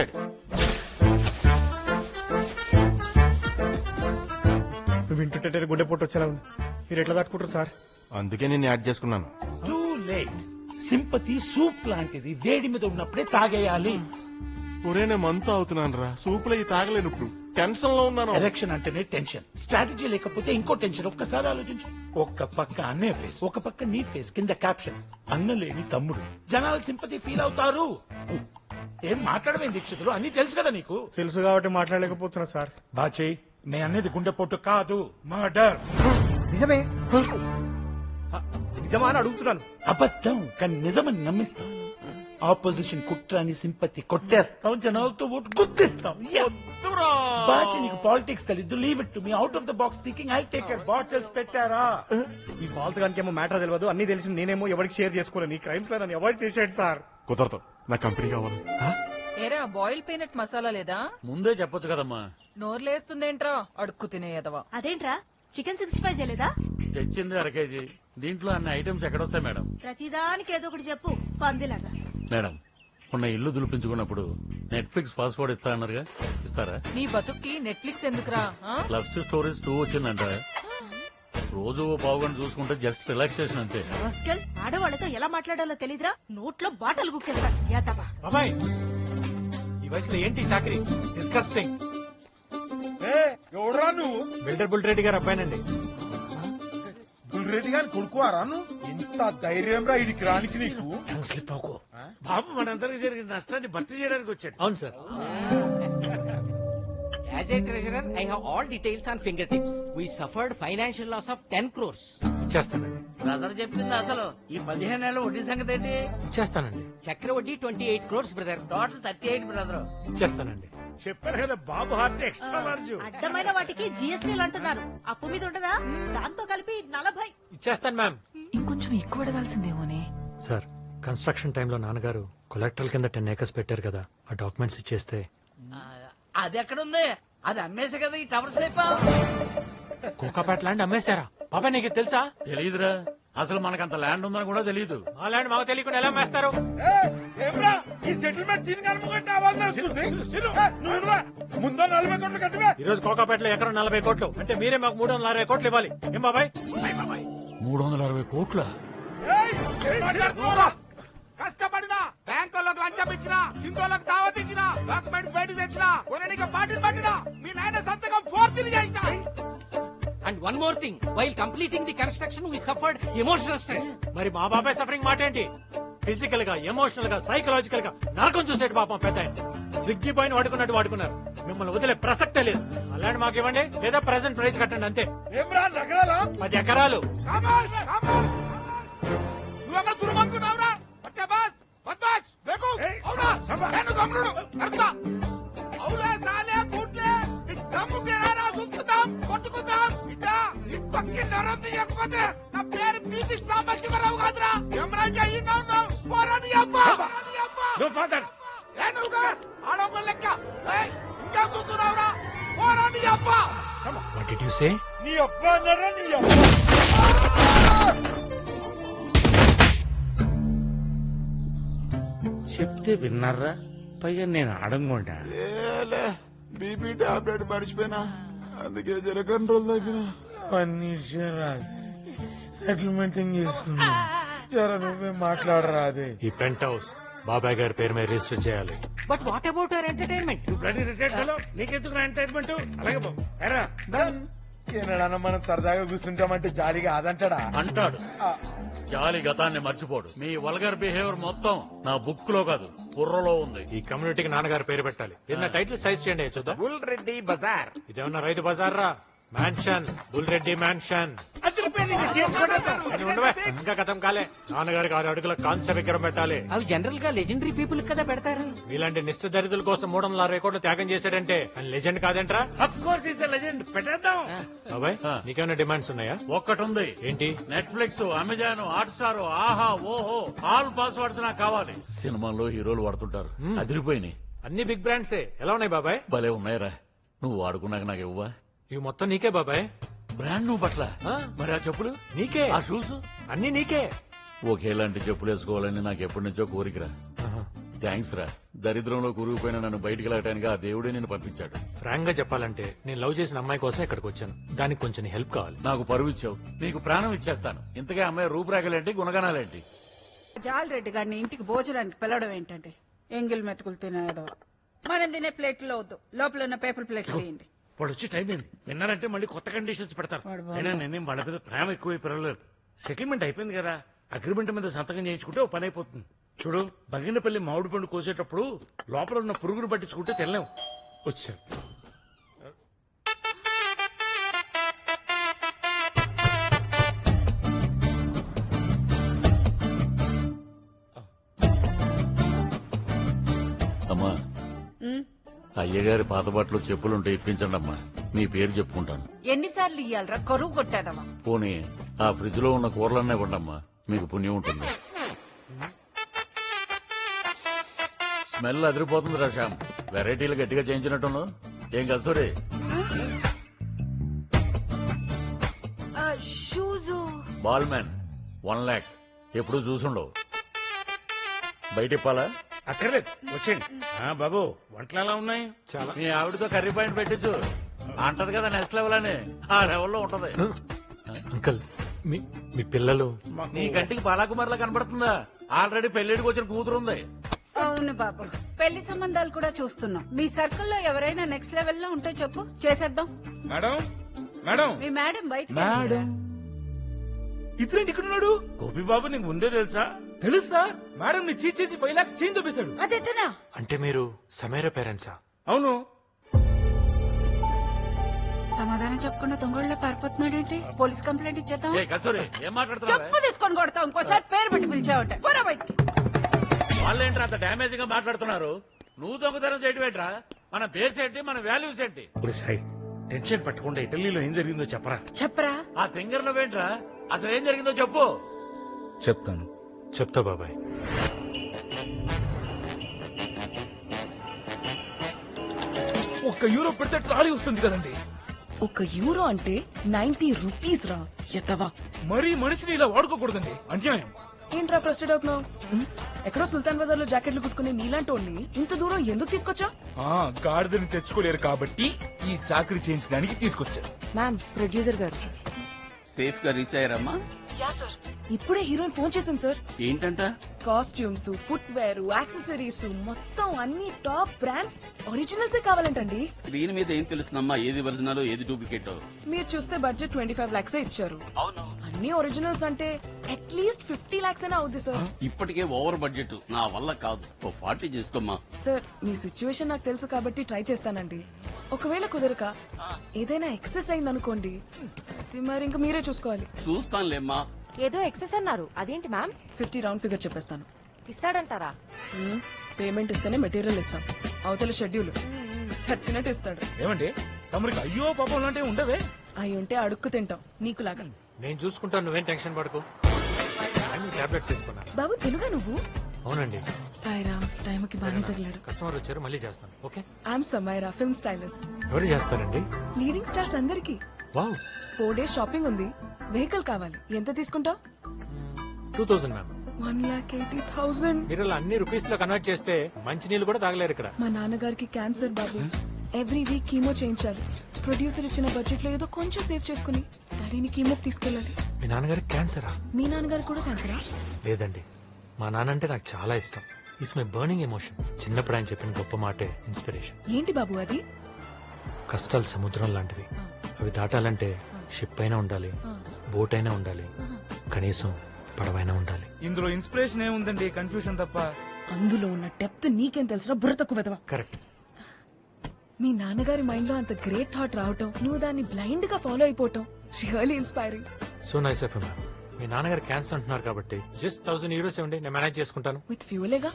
Side నువ్వు వింటుంటే గుండె పొట్టు వచ్చేలా ఉంది. మీరు ఎట్లా తట్టుకుంటారు సార్? అందుకే నేను యాడ్ చేసుకున్నాను. టూ లేట్ సింపతి సూప్ లాంటిది వేడి మీద ఉన్నప్పుడే తాగేయాలి. ఒరే నేను మంతా అవుతున్నాను రా. సూపులో ఈ తాగలేను ఇప్పుడు. టెన్షన్లో ఉన్నాను. ఎలక్షన్ అంటేనే టెన్షన్. స్ట్రాటజీ లేకపోతే ఇంకో టెన్షన్. ఒక్కసారి ఆలోచించు. ఒక్క పక్క అన్నే ఫేస్ ఒక పక్క నీ ఫేస్ కింద క్యాప్షన్ అన్న లేని తమ్ముడు. జనాలు సింపతి ఫీల్ అవుతారు. ఏం మాట్లాడమేం దీక్షితులు? అన్ని తెలుసు కదా నీకు? తెలుసు కాబట్టి మాట్లాడలేకపోతున్నా సార్. బాచే నే అనేది గుండెపోటు కాదు. మర్డర్ నిజమే? నిజమా అని అడుగుతున్నాను. అబద్ధం కానీ నిజమని నమ్మిస్తాం. ఆపోజిషన్ కుట్రాని సింపతి కొట్టేస్తాం జనాలతో ఓటు గుర్తిస్తాం బాచి నీకు పాలిటిక్స్ తెలీదు. Leave it to me out of the box thinking I take care bottles పెట్టారా? ఈ ఫాల్త్ గానికి ఏమో మ్యాటర్ తెలియదు అన్ని తెలిసి నేనేమో ఎవరికి షేర్ చేసుకోలేను ఈ క్రైమ్స్లో నన్ను అవాయిడ్ చేసాడు సార్. కుదరదు. నా కంపెనీ కావాలి. ఏరా బాయిల్ పీనట్ మసాలా లేదా? ముందే చెప్పొచ్చు కదమ్మా. నోర్లేస్తుందేంట్రా? అడుక్కు తినేయదవా అదేంట్రా? చికెన్ సిక్స్టీ ఫైవ్ చేయలేదా? తెచ్చింది అర కేజీ. దీంట్లో అన్ని ఐటమ్స్ ఎక్కడొస్తాయి మేడం? ప్రతిదానికి ఏదో ఒకటి చెప్పు పందిలాగా. మేడం మొన్న ఇల్లు దులిపించుకున్నప్పుడు నెట్ఫ్లిక్స్ పాస్వర్డ్ ఇస్తా అన్నారుగా. ఇస్తారా? నీ బతుక్కి నెట్ఫ్లిక్స్ ఎందుకురా ఆ? ప్లస్ టూ స్టోరీస్ టూ వచ్చిందంట రోజు గంట చూసుకుంటే జస్ట్ రిలాక్సేషన్ అంతే. రస్కల్ ఆడవాళ్ళతో ఎలా మాట్లాడాలో తెలీదురా? నోట్లో బాటలు యాతబా బాబాయ్ ఈ వయసులో ఏంటి చాకరీ? డిస్కస్టింగ్ ఎవడరా నువ్వు? బిల్డర్ బుల్ రెడ్డి గారు అబ్బాయినండి. బుల్రెడ్డి గారిని కొడుకువారా నువ్వు? ఎంత ధైర్యం రా ఇడికి రానికి నీకు? స్లిప్ అవుకో. బాబు మనందరికి జరిగిన నష్టాన్ని భర్తీ చేయడానికి వచ్చాడు. అవును sir. As a treasurer, I have all details on fingertips. We suffered financial loss of 10 crores. ఇచ్చేస్తానండి బ్రదర్ చెప్పింది అసలు. ఈ పదిహేను నెలల వడ్డీ సంగతి ఏంటి? ఇచ్చేస్తానండి చక్ర వడ్డీ twenty eight crores brother total thirty eight brother ఇచ్చేస్తానండి చెప్పారు కదా బాబు హార్ట్ ఎక్స్ట్రా లార్జ్ అడ్డమైన వాటికి జిఎస్టీలు అంటున్నారు. అప్పు మీద ఉంటదా దాంతో కలిపి నలభై. ఇచ్చేస్తాను మ్యామ్ ఇంకొంచెం ఎక్కువ అడగాల్సిందేమోనే. సార్ కన్స్ట్రక్షన్ టైంలో నాన్నగారు కొలెక్టర్ల కింద టెన్ ఏకర్స్ పెట్టారు కదా ఆ డాక్యుమెంట్స్ ఇచ్చేస్తే అది ఎక్కడుంది? అది అమ్మేసే కదా ఈ టవర్స్ లేపా కోకాపేట ల్యాండ్ అమ్మేశారా? బాబాయ్ నీకు తెలుసా? తెలియదురా అసలు మనకంత ల్యాండ్ ఉందని కూడా తెలియదు మా ల్యాండ్ మాకు తెలియకుండా ఎలా అమ్మేస్తారు? Settlement scene? ముందో నలభై కోట్లు కట్టివే. ఈ రోజు కోకాపేటలో ఎకరం నలభై కోట్లు. అంటే మీరే మాకు మూడు వందల అరవై కోట్లు ఇవ్వాలి. ఏం బాబాయ్? మూడు వందల అరవై కోట్ల? వాళ్ళకి లంచం ఇచ్చిన ఇంకోళ్ళకి దావత్ ఇచ్చిన డాక్యుమెంట్స్ బయట తెచ్చిన కొనడానికి పార్టీలు పట్టిన మీ నాయన సంతకం ఫోర్త్ చేసిన and one more thing while completing the construction we suffered emotional stress మరి మా బాబాయ్ సఫరింగ్ మాట ఏంటి? ఫిజికల్గా ఎమోషనల్గా సైకలాజికల్గా నరకం చూసేటి పాపం పెద్ద. స్విగ్గీ పైన వాడుకున్నట్టు వాడుకున్నారు. మిమ్మల్ని వదిలే ప్రసక్తే లేదు. ల్యాండ్ మాకు ఇవ్వండి లేదా ప్రెసెంట్ ప్రైస్ కట్టండి అంతే. ఏమ్రా నగరాలా? పది ఎకరాలు. పోరాని అబ్బా. వాట్ డిడ్ యు సే నీ అబ్బా అన్నారా నీ అబ్బా? చెప్తే విన్నారా? పైగా నేను అడంగొండా ఏలే బీపీ టాబ్లెట్ మర్చిపోయినా. అందుకే జర కంట్రోల్ తగ్గిన. సెటిల్మెంట్ చేసుకున్నా జర నువ్వే మాట్లాడరా అదే. ఈ పెంట్ హౌస్ బాబాయ్ గారి పేరు మీద రిజిస్టర్ చేయాలి. But what about our entertainment bloody retired fellow నీకెందుకు ఎంటర్టైన్మెంట్ అలాగే బాబు. ఎరా. ఏనాడన్నా మనం సరదాగా కూర్చుంటామంటే జాలిగా అదంటాడా? అంటాడు. జాలి గతాన్ని మర్చిపోడు. మీ వల్గర్ బిహేవియర్ మొత్తం నా బుక్లో కాదు బుర్రలో ఉంది. ఈ కమ్యూనిటీకి నాన్నగారి పేరు పెట్టాలి. ఏదైనా టైటిల్ సైజ్ చేయండి చూద్దాం. బుల్ రెడ్డి బజార్. ఇదేమన్నా రైతు బజార్ రా మ్యాన్షన్ బుల్ రెడ్డి మ్యాన్షన్ అది ఉండవే ఇంకా గతం కాలే. నాన్నగారికి ఆరు అడుగుల కాంస్య విగ్రహం పెట్టాలి. అవి జనరల్గా లెజెండరీ పీపుల్ కదా పెడతారు. ఇలాంటి నిష్ఠ దరిద్రుల కోసం మూడు వందల అరవై కోట్లు త్యాగం చేశాడంటే ఆయన లెజెండ్ కాదేంట్రా? అఫ్ కోర్స్ ఇస్ లెజెండ్ పెట్టేద్దాం. బాబాయ్. నీకేమైనా డిమాండ్స్ ఉన్నాయా? ఒక్కటి ఉంది ఏంటి? నెట్ఫ్లిక్స్ అమెజాన్ హాట్ స్టార్ ఆహా ఓహో ఆల్ పాస్వర్డ్స్ నాకు కావాలి. సినిమాల్లో హీరోలు వాడుతుంటారు. అదిరిపోయినాయి. అన్ని బిగ్ బ్రాండ్సే ఎలా ఉన్నాయి బాబాయ్? భలే ఉన్నాయిరా. నువ్వు వాడుకున్నాక నాకు ఇవ్వా ఇవి మొత్తం నీకే బాబాయ్. బ్రాండ్ నువ్వు పట్ల ఆ. మరి ఆ చెప్పులు? నీకే. ఆ షూస్ అన్ని నీకే. ఒకేలాంటి చెప్పులు వేసుకోవాలని నాకు ఎప్పటి నుంచో కోరికరా. థ్యాంక్స్ రా. దరిద్రంలో కూరుకుపోయిన నన్ను బయటికి వెళ్ళటానికి ఆ దేవుడే నేను పంపించాడు. ఫ్రాంక్గా చెప్పాలంటే నేను లవ్ చేసిన అమ్మాయి కోసం ఇక్కడికి వచ్చాను. దానికి కొంచెం హెల్ప్ కావాలి. నాకు పరువు ఇచ్చావు. నీకు ప్రాణం ఇచ్చేస్తాను. ఇంతకే అమ్మాయి రూపురేఖలేంటి గుణగణాలేంటి? జాలరెడ్డి గారిని ఇంటికి భోజనానికి పిలవడం ఏంటంటే ఎంగిల్ మెతుకులు తినేదో. మనం తినే ప్లేట్లో వద్దు. లోపల ఉన్న పేపర్ ప్లేట్లు తీయండి. వాడు వచ్చి టైం అయింది విన్నారంటే మళ్ళీ కొత్త కండిషన్స్ పెడతారు. అయినా నేనేం వాళ్ళ మీద ప్రేమ ఎక్కువ పెరగలేదు. సెటిల్మెంట్ అయిపోయింది కదా. అగ్రిమెంట్ మీద సంతకం చేయించుకుంటే ఓ పని అయిపోతుంది. చూడు బగినపల్లి మామిడి పండు కోసేటప్పుడు లోపల ఉన్న పురుగును పట్టించుకుంటే తెల్లాం వచ్చాను అమ్మా. అయ్యగారి పాత బట్టలు చెప్పులుంటే ఇప్పించండి అమ్మా మీ పేరు చెప్పుకుంటాను. ఎన్నిసార్లు ఇయ్యాలరా? కరువు కొట్టేదవా? పోనీ ఆ ఫ్రిడ్జ్లో ఉన్న కూరలన్నీ ఇవ్వండమ్మా. మీకు పుణ్యం ఉంటుంది. స్మెల్ అదిరిపోతుంది రా శ్యామ్. వెరైటీలు గట్టిగా చేయించినట్టును ఏం కలుసురే shoes. Ball man one lakh ఎప్పుడు చూసుండవు. బయట ఇప్పాలా అక్కర్లేదు వచ్చేయండి. ఆ, బాబు వంటలు ఎలా ఉన్నాయి? చాలా. మీ ఆవిడతో కర్రీ పాయింట్ పెట్టించు అంటది కదా నెక్స్ట్ లెవెల్ అని. ఆ లెవెల్లో ఉంటది. అంకుల్ మీ మీ పిల్లలు. నీ కంటికి బాలాకుమార్లా కనబడుతుందా? ఆల్రెడీ పెళ్ళిడికి వచ్చిన కూతురుంది అవును బాబు. పెళ్ళి సంబంధాలు కూడా చూస్తున్నాం. మీ సర్కిల్లో ఎవరైనా నెక్స్ట్ లెవెల్లో ఉంటే చెప్పు. చేసేద్దాం. Madam madam. మీ మేడం బయట మేడం. ఇతరేంటి ఇక్కడ ఉన్నాడు? గోపి బాబు నీకు ముందే తెలుసా? తెలుసా? మేడం ని చీట్ చేసి ఫైవ్ లాక్స్ చేంజ్ చూపిస్తాడు. అదెతనా అంటే మీరు సమేర పేరెంట్సా? అవును. సమాధానం చెప్పకుండా దొంగళ్ళ పారిపోతున్నాడేంటి? పోలీస్ కంప్లైంట్ ఇచ్చేద్దాం ఏ కస్తూరి ఏం మాట్లాడుతున్నావు చెప్పు తీసుకొని కొడతాం ఇంకోసారి పేరు పెట్టి పిలిచావట. పోరా బయటికి. వాళ్ళేంట్రా అంత డ్యామేజ్గా మాట్లాడుతున్నారు? నువ్వు దొంగతనం చేయడం ఏంట్రా మన బేస్ ఏంటి మన వాల్యూస్ ఏంటి? ఇప్పుడు సాయి టెన్షన్ పట్టకుండా ఇటలీలో ఏం జరిగిందో చెప్పరా? చెప్పరా? ఆ తింగర్లో ఏంట్రా? అసలు ఏం జరిగిందో చెప్పు. చెప్తాను. చెప్తా బాబాయ్. ఒక్క యూరో పెడితే ట్రాలీ వస్తుంది కదండి. ఒక యూరో అంటే నైన్టీ రూపీస్ రా ఎత్తవా మరీ మనిషిని ఇలా వాడుకోకూడదండి అన్యాయం. ఏంట్రా ఫ్రస్టెడ్ అవుతున్నావు? ఎక్కడో సుల్తాన్ బజార్లో జాకెట్లు కుట్టుకునే నీలాంటి వాళ్ళని ఇంత దూరం ఎందుకు తీసుకొచ్చా? ఆ గాడిదని తెచ్చుకోలేరు కాబట్టి ఈ చాకరీ చేయించడానికి తీసుకొచ్చారు. మ్యామ్ ప్రొడ్యూసర్ గారు. సేఫ్గా రీచ్ అయ్యారమ్మా. యా సార్ ఇప్పుడే హీరోయిన్ ఫోన్ చేసింది సార్. ఏంటంట? కాస్ట్యూమ్స్ ఫుట్ వేర్ యాక్సెసరీస్ మొత్తం అన్ని టాప్ బ్రాండ్స్ ఒరిజినల్స్ కావాలంటండి. స్క్రీన్ మీద ఏం తెలుస్తుందమ్మా? ఏది ఒరిజినల్ ఏది డూప్లికేట్. మీరు చూస్తే బడ్జెట్ ట్వంటీ ఫైవ్ లాక్స్ ఇచ్చారు. అవును. అన్ని ఒరిజినల్స్ అంటే అట్లీస్ట్ ఫిఫ్టీ లాక్స్ అయినా అవుద్ది సార్. ఇప్పటికే ఓవర్ బడ్జెట్. నా వల్ల కాదు. ఫార్టీ చేసుకోమ్మా. సార్ మీ సిచ్యువేషన్ నాకు తెలుసు కాబట్టి ట్రై చేస్తానండి. ఒకవేళ కుదరక ఏదైనా ఎక్సెస్ అయింది అనుకోండి మరి ఇంకా మీరే చూసుకోవాలి. చూస్తానులేమ్మా. ఏదో ఎక్సెస్ అన్నారు. అదేంటి మ్యామ్ ఫిఫ్టీ రౌండ్ ఫిగర్ చెప్పేస్తాను. ఇస్తాడంటారా? పేమెంట్ ఇస్తేనే మెటీరియల్ ఇస్తాం. అవతల షెడ్యూల్ చచ్చినట్టు ఇస్తాడు. ఏమండి? తమరికి అయ్యో పాపం లాంటివి ఉండవే? అయి ఉంటే అడుక్కు తింటాం. నీకులాగా నేను చూసుకుంటాను నువ్వేం టెన్షన్ పడకు. టాబ్లెట్స్ తీసుకున్నా. బాబు తెలుగా నువ్వు? అవునండి. సాయిరామ్ టైంకి బాగానే తగిలాడు. కస్టమర్ వచ్చారు మళ్ళీ చేస్తాను. Okay? I'm Samaira film stylist ఎవరు చేస్తారండి? లీడింగ్ స్టార్స్ అందరికి. వావ్. ఫోర్ డేస్ షాపింగ్ ఉంది. వెహికల్ కావాలి. ఎంత తీసుకుంటావు? Two thousand ma'am. One lakh eighty thousand. మీరు ఇలా అన్ని రూపీస్లో కన్వర్ట్ చేస్తే మంచి నీళ్ళు కూడా తాగలేరు ఇక్కడ. మా నాన్నగారికి క్యాన్సర్ బాబు. ఎవ్రీ వీక్ కీమో చేయించాలి. ప్రొడ్యూసర్ ఇచ్చిన బడ్జెట్లో ఏదో కొంచెం సేవ్ చేసుకుని డాడీని కీమో తీసుకెళ్ళాలి. మీ నాన్నగారికి క్యాన్సరా? మీ నాన్నగారు కూడా క్యాన్సరా? లేదండి. మా నాన్న అంటే నాకు చాలా ఇష్టం. ఇట్స్ మై బర్నింగ్ ఎమోషన్ చిన్నప్పుడు ఆయన చెప్పిన గొప్ప మాటే ఇన్స్పిరేషన్ ఏంటి బాబు అది? కష్టాలు సముద్రం లాంటివి. అవి దాటాలంటే షిప్ అయినా ఉండాలి బోట్ అయినా ఉండాలి కనీసం పడవైనా ఉండాలి. ఇందులో ఇన్స్పిరేషన్ ఏముందండి కన్ఫ్యూషన్ తప్ప? అందులో ఉన్న డెప్త్ నీకేం తెలుసురా? బుర్ర తక్కువ వెదవా? కరెక్ట్ మీ నాన్నగారి మైండ్లో అంత గ్రేట్ థాట్ రావటం నువ్వు దాన్ని బ్లైండ్గా ఫాలో అయిపోవటం రియల్లీ ఇన్స్పైరింగ్ సో నైస్ ఎఫ్ మీ నాన్నగారు క్యాన్సర్ అంటున్నారు కాబట్టి జస్ట్ థౌసండ్ యూరోస్ ఇవ్వండి నేను మేనేజ్ చేసుకుంటాను. విత్ ఫ్యూలేగా